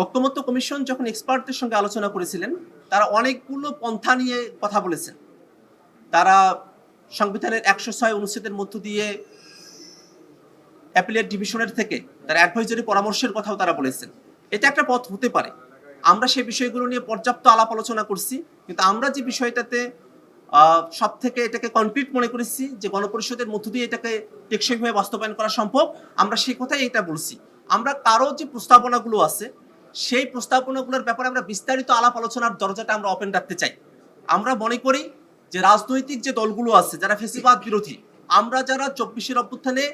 ঐক্যমত্য কমিশন যখন এক্সপার্টদের সঙ্গে আলোচনা করেছিলেন, তারা অনেকগুলো পন্থা নিয়ে কথা বলেছেন। তারা সংবিধানের একশো ছয় অনুচ্ছেদের মধ্য দিয়ে অ্যাপিলেট ডিভিশনের থেকে তার অ্যাডভাইজারি পরামর্শের কথাও তারা বলেছেন। এটা একটা পথ হতে পারে। আমরা সেই বিষয়গুলো নিয়ে পর্যাপ্ত আলাপ আলোচনা করছি, কিন্তু আমরা যে বিষয়টাতে সব থেকে এটাকে কনক্রিট মনে করেছি যে গণপরিষদের মধ্য দিয়ে এটাকে টেকসইভাবে বাস্তবায়ন করা সম্ভব, আমরা সেই কথাই এটা বলছি। আমরা কারও যে প্রস্তাবনাগুলো আছে সেই প্রস্তাবনাগুলোর ব্যাপারে আমরা বিস্তারিত আলাপ আলোচনার দরজাটা আমরা ওপেন রাখতে চাই। আমরা মনে করি যে রাজনৈতিক যে দলগুলো আছে, যারা ফেসিবাদ বিরোধী, আমরা যারা চব্বিশের অভ্যুত্থানে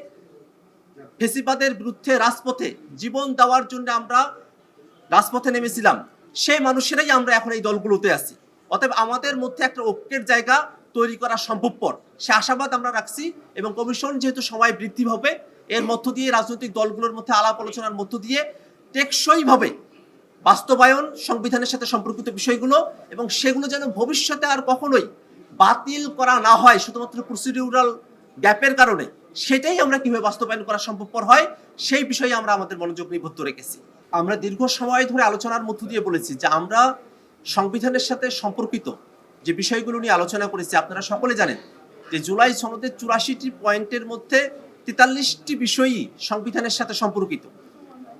ফেসিবাদের বিরুদ্ধে রাজপথে জীবন দেওয়ার জন্য আমরা রাজপথে নেমেছিলাম, সেই মানুষেরাই আমরা এখন এই দলগুলোতে আছি। অতএব আমাদের মধ্যে একটা ঐক্যের জায়গা তৈরি করা সম্ভবপর। সে আশাবাদ আমরা রাখছি এবং কমিশন যেহেতু সময় বৃদ্ধি হবে এর মধ্য দিয়ে রাজনৈতিক দলগুলোর মধ্যে আলাপ আলোচনার মধ্য দিয়ে টেকসইভাবে বাস্তবায়ন সংবিধানের সাথে সম্পর্কিত বিষয়গুলো এবং সেগুলো যেন ভবিষ্যতে আর কখনোই বাতিল করা না হয়, শুধুমাত্র প্রসিডিউরাল গ্যাপের কারণে। সেটাই আমরা কীভাবে বাস্তবায়ন করা সম্ভবপর হয়, সেই বিষয়ে আমরা আমাদের মনোযোগ নিবদ্ধ রেখেছি। আমরা দীর্ঘ সময় ধরে আলোচনার মধ্য দিয়ে বলেছি যে আমরা সংবিধানের সাথে সম্পর্কিত যে বিষয়গুলো নিয়ে আলোচনা করেছি, আপনারা সকলে জানেন যে জুলাই সনদের চুরাশিটি পয়েন্টের মধ্যে তেতাল্লিশটি বিষয়ই সংবিধানের সাথে সম্পর্কিত।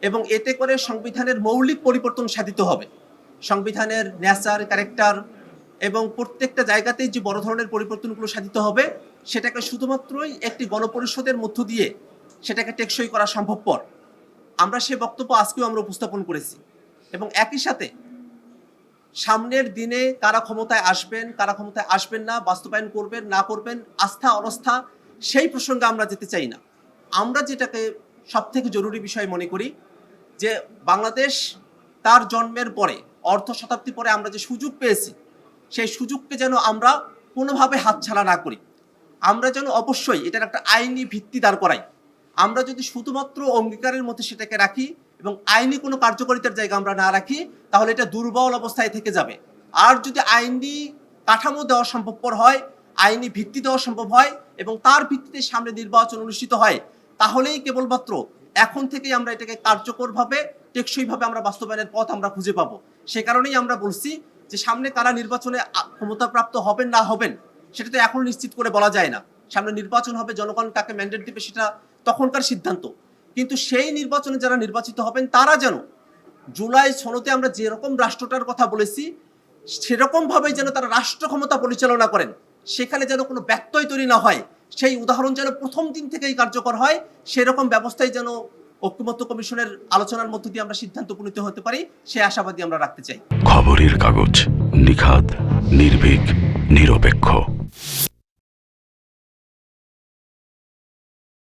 এবং এতে করে সংবিধানের মৌলিক পরিবর্তন সাধিত হবে। সংবিধানের ন্যাচার ক্যারেক্টার এবং প্রত্যেকটা জায়গাতেই যে বড় ধরনের পরিবর্তনগুলো সাধিত হবে, সেটাকে শুধুমাত্রই একটি গণপরিষদের মধ্য দিয়ে সেটাকে টেকসই করা সম্ভবপর। আমরা সে বক্তব্য আজকেও আমরা উপস্থাপন করেছি এবং একই সাথে সামনের দিনে কারা ক্ষমতায় আসবেন, কারা ক্ষমতায় আসবেন না, বাস্তবায়ন করবেন, না করবেন, আস্থা, অনস্থা, সেই প্রসঙ্গে আমরা যেতে চাই না। আমরা যেটাকে সব থেকে জরুরি বিষয় মনে করি যে বাংলাদেশ তার জন্মের পরে, অর্ধ শতাব্দী পরে আমরা যে সুযোগ পেয়েছি, সেই সুযোগকে যেন আমরা কোনোভাবে হাতছাড়া না করি। আমরা যেন অবশ্যই এটার একটা আইনি ভিত্তি দাঁড় করাই। আমরা যদি শুধুমাত্র অঙ্গীকারের মধ্যে সেটাকে রাখি এবং আইনি কোনো কার্যকারিতার জায়গা আমরা না রাখি, তাহলে এটা দুর্বল অবস্থায় থেকে যাবে। আর যদি আইনি কাঠামো দেওয়া সম্ভবপর হয়, আইনি ভিত্তি দেওয়া সম্ভব হয় এবং তার ভিত্তিতে সামনে নির্বাচন অনুষ্ঠিত হয়, তাহলেই কেবলমাত্র এখন থেকেই আমরা এটাকে কার্যকরভাবে, টেকসইভাবে আমরা বাস্তবায়নের পথ আমরা খুঁজে পাবো। সে কারণেই আমরা বলছি যে সামনে কারা নির্বাচনে ক্ষমতাপ্রাপ্ত হবেন না হবেন, সেটা তো এখন নিশ্চিত করে বলা যায় না। সামনে নির্বাচন হবে, জনগণ কাকে ম্যান্ডেট দিবে সেটা তখনকার সিদ্ধান্ত। কিন্তু সেই নির্বাচনে যারা নির্বাচিত হবেন, তারা যেন জুলাই সনতে আমরা যেরকম রাষ্ট্রটার কথা বলেছি সেরকম ভাবে যেন তারা রাষ্ট্র ক্ষমতা পরিচালনা করেন, সেখানে যেন কোনো ব্যত্যয় তৈরি না হয় সেই উদাহরণ যেন প্রথম দিন থেকেই কার্যকর হয়, সেরকম ব্যবস্থায় যেন ঐক্যমত্য কমিশনের আলোচনার মধ্য দিয়ে আমরা সিদ্ধান্ত উপনীত হতে পারি, সে আশাবাদী আমরা রাখতে চাই। খবরের কাগজ নিখাত নির্ভীক, নিরপেক্ষ।